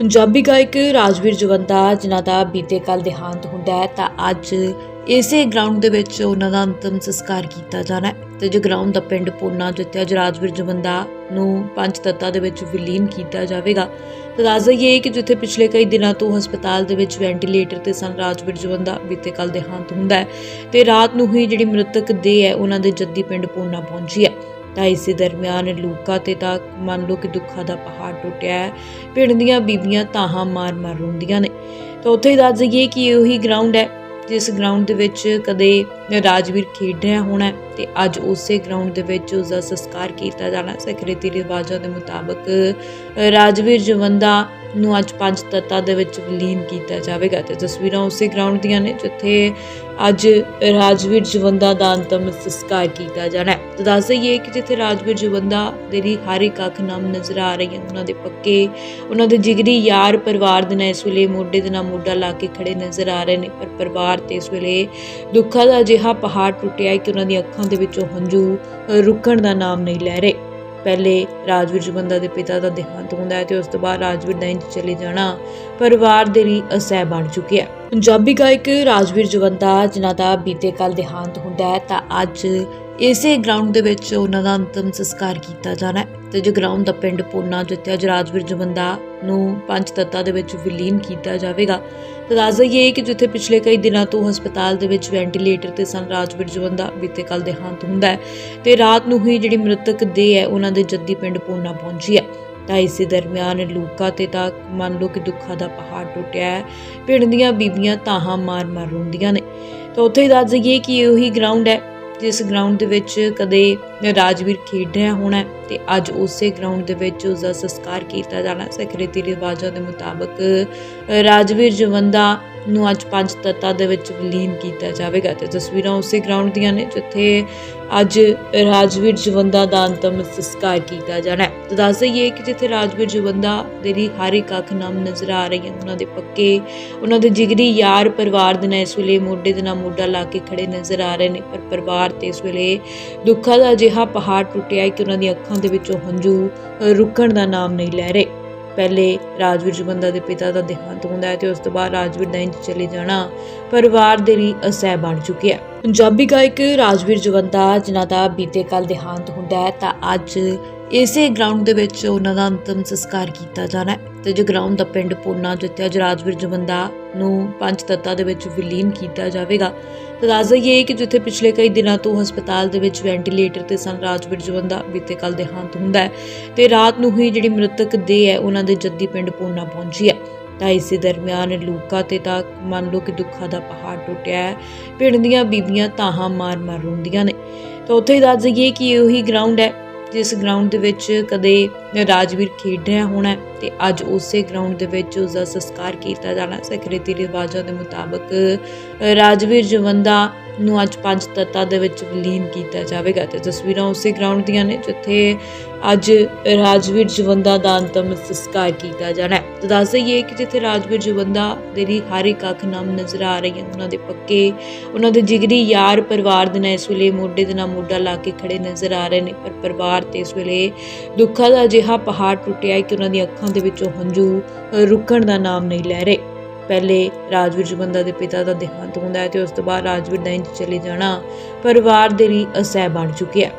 ਪੰਜਾਬੀ ਗਾਇਕ ਰਾਜਵੀਰ ਜਵੰਦਾ, ਜਿਨ੍ਹਾਂ ਦਾ ਬੀਤੇ ਕੱਲ ਦੇਹਾਂਤ ਹੁੰਦਾ ਹੈ, ਤਾਂ ਅੱਜ ਇਸੇ ਗਰਾਊਂਡ ਦੇ ਵਿੱਚ ਉਹਨਾਂ ਦਾ ਅੰਤਮ ਸੰਸਕਾਰ ਕੀਤਾ ਜਾਣਾ ਹੈ ਤੇ ਜੋ ਗਰਾਊਂਡ ਦਾ ਪਿੰਡ ਪੂਨਾ ਜਿੱਥੇ ਅੱਜ ਰਾਜਵੀਰ ਜਵੰਦਾ ਨੂੰ ਪੰਜ ਤੱਤਾਂ ਦੇ ਵਿੱਚ ਵਿਲੀਨ ਕੀਤਾ ਜਾਵੇਗਾ। ਤਾਂ ਦੱਸ ਦਈਏ ਕਿ ਜਿੱਥੇ ਪਿਛਲੇ ਕਈ ਦਿਨਾਂ ਤੋਂ ਹਸਪਤਾਲ ਦੇ ਵਿੱਚ ਵੈਂਟੀਲੇਟਰ ਤੇ ਸਨ, ਰਾਜਵੀਰ ਜਵੰਦਾ ਬੀਤੇ ਕੱਲ ਦੇਹਾਂਤ ਹੁੰਦਾ ਹੈ ਤੇ ਰਾਤ ਨੂੰ ਹੀ ਜਿਹੜੀ ਮ੍ਰਿਤਕ ਦੇਹ ਹੈ, ਉਹਨਾਂ ਦੇ ਜੱਦੀ ਪਿੰਡ ਪੂਨਾ ਪਹੁੰਚੀ ਹੈ। ਤਾਂ ਇਸੇ ਦਰਮਿਆਨ ਲੂਕਾ ਤੇ ਤਾਂ ਮੰਨ ਲਓ ਕਿ ਦੁੱਖਾਂ ਦਾ ਪਹਾੜ ਟੁੱਟਿਆ ਹੈ, ਪਿੰਡ ਦੀਆਂ ਬੀਬੀਆਂ ਤਾਹਾਂ ਮਾਰ-ਮਾਰ ਰੋਂਦੀਆਂ ਨੇ। ਤਾਂ ਉੱਥੇ ਹੀ ਦੱਸ ਦਈਏ ਕਿ ਇਹ ਉਹੀ ਗਰਾਊਂਡ ਹੈ, ਜਿਸ ਗਰਾਊਂਡ ਦੇ ਵਿੱਚ ਕਦੇ ਰਾਜਵੀਰ ਖੇਡ ਰਿਹਾ ਹੋਣਾ ਹੈ ਤੇ ਅੱਜ ਉਸੇ ਗਰਾਊਂਡ ਦੇ ਵਿੱਚ ਉਸ ਦਾ ਸੰਸਕਾਰ ਕੀਤਾ ਜਾਣਾ ਸਿੱਖ ਸੈਕਰੇਤੀ ਰਿਵਾਜਾਂ ਦੇ ਮੁਤਾਬਕ ਰਾਜਵੀਰ ਜਵੰਦਾ ਨੂੰ ਅੱਜ ਪੰਜ ਤੱਤਾਂ ਦੇ ਵਿੱਚ ਵਿਲੀਨ ਕੀਤਾ ਜਾਵੇਗਾ ਤੇ ਤਸਵੀਰਾਂ ਉਸੇ ਗਰਾਊਂਡ ਦੀਆਂ ਨੇ ਜਿੱਥੇ ਅੱਜ ਰਾਜਵੀਰ ਜਵੰਦਾ ਦਾ ਅੰਤਮ ਸੰਸਕਾਰ ਕੀਤਾ ਜਾਣਾ ਹੈ। ਤੇ ਦੱਸ ਦਈਏ ਕਿ ਜਿੱਥੇ ਰਾਜਵੀਰ ਜਵੰਦਾ ਦੇ ਲਈ ਹਰ ਇੱਕ ਅੱਖ ਨਮ ਨਜ਼ਰ ਆ ਰਹੀ ਹੈ, ਉਹਨਾਂ ਦੇ ਪੱਕੇ, ਉਹਨਾਂ ਦੇ ਜਿਗਰੀ ਯਾਰ ਪਰਿਵਾਰ ਦੇ ਨਾਲ ਇਸ ਵੇਲੇ ਮੋਢੇ ਦੇ ਨਾਲ ਮੋਢਾ ਲਾ ਕੇ ਖੜੇ ਨਜ਼ਰ ਆ ਰਹੇ ਨੇ, ਪਰ ਪਰਿਵਾਰ ਤੇ ਇਸ ਵੇਲੇ ਦੁੱਖਾਂ ਦਾ ਅਜਿਹਾ ਪਹਾੜ ਟੁੱਟਿਆ ਹੈ ਕਿ ਉਹਨਾਂ ਦੀਆਂ ਅੱਖਾਂ ਦੇ ਵਿੱਚੋਂ ਹੰਝੂ ਰੁਕਣ ਦਾ ਨਾਮ ਨਹੀਂ ਲੈ ਰਹੇ। ਪਹਿਲੇ ਰਾਜਵੀਰ ਜਵੰਦਾ ਦੇ ਪਿਤਾ ਦਾ ਦੇਹਾਂਤ ਹੁੰਦਾ ਹੈ ਤੇ ਉਸ ਤੋਂ ਬਾਅਦ ਰਾਜਵੀਰ ਦਾ ਇੰਜ ਚਲੇ ਜਾਣਾ ਪਰਿਵਾਰ ਦੇ ਲਈ ਅਸਹਿ ਬਣ ਚੁੱਕਿਆ ਹੈ। ਪੰਜਾਬੀ ਗਾਇਕ ਰਾਜਵੀਰ ਜਵੰਦਾ ਜਿਨ੍ਹਾਂ ਦਾ ਬੀਤੇ ਕੱਲ ਦੇਹਾਂਤ ਹੁੰਦਾ ਹੈ ਤਾਂ ਅੱਜ ਇਸੇ ਗਰਾਊਂਡ ਦੇ ਵਿੱਚ ਉਹਨਾਂ ਦਾ ਅੰਤਮ ਸੰਸਕਾਰ ਕੀਤਾ ਜਾਣਾ ਹੈ ਤੇ ਜੋ ਗਰਾਊਂਡ ਦਾ ਪਿੰਡ ਪੋਨਾ ਜਿੱਥੇ ਅੱਜ ਰਾਜਵੀਰ ਜਵੰਦਾ ਨੂੰ ਪੰਜ ਤੱਤਾਂ ਦੇ ਵਿੱਚ ਵਿਲੀਨ ਕੀਤਾ ਜਾਵੇਗਾ, ਤਾਂ ਦੱਸ ਦਈਏ ਕਿ ਜਿੱਥੇ ਪਿਛਲੇ ਕਈ ਦਿਨਾਂ ਤੋਂ ਹਸਪਤਾਲ ਦੇ ਵਿੱਚ ਵੈਂਟੀਲੇਟਰ ਤੇ ਸਨ, ਰਾਜਵੀਰ ਜਵੰਦਾ ਬੀਤੇ ਕੱਲ ਦੇਹਾਂਤ ਹੁੰਦਾ ਹੈ ਤੇ ਰਾਤ ਨੂੰ ਹੀ ਜਿਹੜੀ ਮ੍ਰਿਤਕ ਦੇਹ ਹੈ, ਉਹਨਾਂ ਦੇ ਜੱਦੀ ਪਿੰਡ ਪੋਨਾ ਪਹੁੰਚੀ ਹੈ। ਤਾਂ ਇਸੇ ਦਰਮਿਆਨ ਲੋਕਾਂ ਤੇ ਤਾਂ ਮੰਨ ਲਓ ਕਿ ਦੁੱਖਾਂ ਦਾ ਪਹਾੜ ਟੁੱਟਿਆ ਹੈ ਪਿੰਡ ਦੀਆਂ ਬੀਬੀਆਂ ਤਾਹਾਂ ਮਾਰ-ਮਾਰ ਰੋਂਦੀਆਂ ਨੇ। ਤਾਂ ਉੱਥੇ ਹੀ ਦੱਸ ਦਈਏ ਕਿ ਉਹੀ ਗਰਾਊਂਡ ਹੈ ਜਿਸ ਗਰਾਊਂਡ ਦੇ ਵਿੱਚ ਕਦੇ ਰਾਜਵੀਰ ਖੇਡ ਰਿਹਾ ਹੋਣਾ ਹੈ ਤੇ ਅੱਜ ਉਸੇ ਗਰਾਊਂਡ ਦੇ ਵਿੱਚ ਉਸ ਦਾ ਸੰਸਕਾਰ ਕੀਤਾ ਜਾਣਾ ਸਿੱਖ ਰੀਤੀ ਰਿਵਾਜਾਂ ਦੇ ਮੁਤਾਬਕ ਰਾਜਵੀਰ ਜਵੰਦਾ ਨੂੰ ਅੱਜ ਪੰਜ ਤੱਤਾਂ ਦੇ ਵਿੱਚ ਵਿਲੀਨ ਕੀਤਾ ਜਾਵੇਗਾ ਤੇ ਤਸਵੀਰਾਂ ਉਸੇ ਗਰਾਊਂਡ ਦੀਆਂ ਨੇ ਜਿੱਥੇ ਅੱਜ ਰਾਜਵੀਰ ਜਵੰਦਾ ਦਾ ਅੰਤਮ ਸੰਸਕਾਰ ਕੀਤਾ ਜਾਣਾ ਹੈ। ਤੇ ਦੱਸ ਦਈਏ ਕਿ ਜਿੱਥੇ ਰਾਜਵੀਰ ਜਵੰਦਾ ਦੇ ਲਈ ਹਰ ਇੱਕ ਅੱਖ ਨਮ ਨਜ਼ਰ ਆ ਰਹੀ ਹੈ, ਉਹਨਾਂ ਦੇ ਪੱਕੇ, ਉਹਨਾਂ ਦੇ ਜਿਗਰੀ ਯਾਰ ਪਰਿਵਾਰ ਦੇ ਨਾਲ ਇਸ ਵੇਲੇ ਮੋਢੇ ਦੇ ਨਾਲ ਮੋਢਾ ਲਾ ਕੇ ਖੜੇ ਨਜ਼ਰ ਆ ਰਹੇ ਨੇ, ਪਰ ਪਰਿਵਾਰ ਤੇ ਇਸ ਵੇਲੇ ਦੁੱਖਾਂ ਦਾ ਅਜਿਹਾ ਪਹਾੜ ਟੁੱਟਿਆ ਹੈ ਕਿ ਉਹਨਾਂ ਦੀਆਂ ਅੱਖਾਂ ਦੇ ਵਿੱਚੋਂ ਹੰਝੂ ਰੁਕਣ ਦਾ ਨਾਮ ਨਹੀਂ ਲੈ ਰਹੇ। ਪਹਿਲੇ ਰਾਜਵੀਰ ਜਵੰਦਾ ਦੇ ਪਿਤਾ ਦਾ ਦੇਹਾਂਤ ਹੁੰਦਾ ਹੈ ਤੇ ਉਸ ਤੋਂ ਬਾਅਦ ਰਾਜਵੀਰ ਦਾ ਇੰਜ ਚਲੇ ਜਾਣਾ ਪਰਿਵਾਰ ਦੇ ਲਈ ਅਸਹਿ ਬਣ ਚੁੱਕਿਆ ਹੈ। ਪੰਜਾਬੀ ਗਾਇਕ ਰਾਜਵੀਰ ਜਵੰਦਾ ਜਿਨ੍ਹਾਂ ਦਾ ਬੀਤੇ ਕੱਲ ਦੇਹਾਂਤ ਹੁੰਦਾ ਹੈ, ਤਾਂ ਅੱਜ ਇਸੇ ਗਰਾਊਂਡ ਦੇ ਵਿੱਚ ਉਹਨਾਂ ਦਾ ਅੰਤਮ ਸੰਸਕਾਰ ਕੀਤਾ ਜਾਣਾ ਹੈ। ਤੇ ਜੋ ਗਰਾਊਂਡ ਦਾ ਪਿੰਡ ਪੂਨਾ, ਜਿੱਥੇ ਅੱਜ ਰਾਜਵੀਰ ਜਵੰਦਾ ਨੂੰ ਪੰਜ ਤੱਤਾਂ ਦੇ ਵਿੱਚ ਵਿਲੀਨ ਕੀਤਾ ਜਾਵੇਗਾ। ਤਾਂ ਦੱਸ ਦਈਏ ਕਿ ਜਿੱਥੇ ਪਿਛਲੇ ਕਈ ਦਿਨਾਂ ਤੋਂ ਹਸਪਤਾਲ ਦੇ ਵਿੱਚ ਵੈਂਟੀਲੇਟਰ ਤੇ ਸਨ ਰਾਜਵੀਰ ਜਵੰਦਾ ਬੀਤੇ ਕੱਲ ਦੇਹਾਂਤ ਹੁੰਦਾ ਹੈ। ਤੇ ਰਾਤ ਨੂੰ ਹੀ ਜਿਹੜੀ ਮ੍ਰਿਤਕ ਦੇਹ ਹੈ, ਉਹਨਾਂ ਦੇ ਜੱਦੀ ਪਿੰਡ ਪੋਨਾ ਪਹੁੰਚੀ ਹੈ। ਤਾਂ ਇਸੇ ਦਰਮਿਆਨ ਲੋਕਾਂ ਤੇ ਤਾਂ ਮੰਨ ਲਓ ਕਿ ਦੁੱਖਾਂ ਦਾ ਪਹਾੜ ਟੁੱਟਿਆ ਹੈ। ਪਿੰਡ ਦੀਆਂ ਬੀਬੀਆਂ ਤਾਹਾਂ ਮਾਰ-ਮਾਰ ਰੋਂਦੀਆਂ ਨੇ। ਤਾਂ ਉੱਥੇ ਹੀ ਦੱਸ ਦਈਏ ਕਿ ਇਹ ਉਹੀ ਗਰਾਊਂਡ ਹੈ। ਜਿਸ ਗਰਾਊਂਡ ਦੇ ਵਿੱਚ ਕਦੇ ਰਾਜਵੀਰ ਖੇਡ ਰਿਹਾ ਹੋਣਾ ਹੈ ਤੇ ਅੱਜ ਉਸੇ ਗਰਾਊਂਡ ਦੇ ਵਿੱਚ ਉਸ ਦਾ ਸੰਸਕਾਰ ਕੀਤਾ ਜਾਣਾ ਹੈ। ਸੈਕਰੇਤੀ ਰਿਵਾਜਾਂ ਦੇ ਮੁਤਾਬਕ ਰਾਜਵੀਰ ਜਵੰਦਾ ਨੂੰ ਅੱਜ ਪੰਜ ਤੱਤਾਂ ਦੇ ਵਿੱਚ ਵਿਲੀਨ ਕੀਤਾ ਜਾਵੇਗਾ ਤੇ ਤਸਵੀਰਾਂ ਉਸੇ ਗਰਾਊਂਡ ਦੀਆਂ ਨੇ ਜਿੱਥੇ ਅੱਜ ਰਾਜਵੀਰ ਜਵੰਦਾ ਦਾ ਅੰਤਮ ਸੰਸਕਾਰ ਕੀਤਾ ਜਾਣਾ ਹੈ। ਤਾਂ ਦੱਸ ਦਈਏ ਕਿ ਜਿੱਥੇ ਰਾਜਵੀਰ ਜਵੰਦਾ ਦੇ ਲਈ ਹਰ ਇੱਕ ਅੱਖ ਨਾਮ ਨਜ਼ਰ ਆ ਰਹੀ ਹੈ, ਉਹਨਾਂ ਦੇ ਪੱਕੇ, ਉਹਨਾਂ ਦੇ ਜਿਗਰੀ ਯਾਰ ਪਰਿਵਾਰ ਦੇ ਨਾਲ ਇਸ ਵੇਲੇ ਮੋਢੇ ਦੇ ਨਾਲ ਮੋਢਾ ਲਾ ਕੇ ਖੜੇ ਨਜ਼ਰ ਆ ਰਹੇ ਨੇ, ਪਰ ਪਰਿਵਾਰ ਤੇ ਇਸ ਵੇਲੇ ਦੁੱਖਾਂ ਦਾ ਅਜਿਹਾ ਪਹਾੜ ਟੁੱਟਿਆ ਹੈ ਕਿ ਉਹਨਾਂ ਦੀਆਂ ਅੱਖਾਂ ਦੇ ਵਿੱਚੋਂ ਹੰਝੂ ਰੁਕਣ ਦਾ ਨਾਮ ਨਹੀਂ ਲੈ ਰਹੇ। ਪਹਿਲੇ ਰਾਜਵੀਰ ਜਵੰਦਾ ਦੇ ਪਿਤਾ ਦਾ ਦੇਹਾਂਤ ਹੁੰਦਾ ਹੈ ਤੇ ਉਸ ਤੋਂ ਬਾਅਦ ਰਾਜਵੀਰ ਦਾ ਇੰਜ ਚਲੇ ਜਾਣਾ ਪਰਿਵਾਰ ਦੇ ਲਈ ਅਸਹਿ ਬਣ ਚੁੱਕਿਆ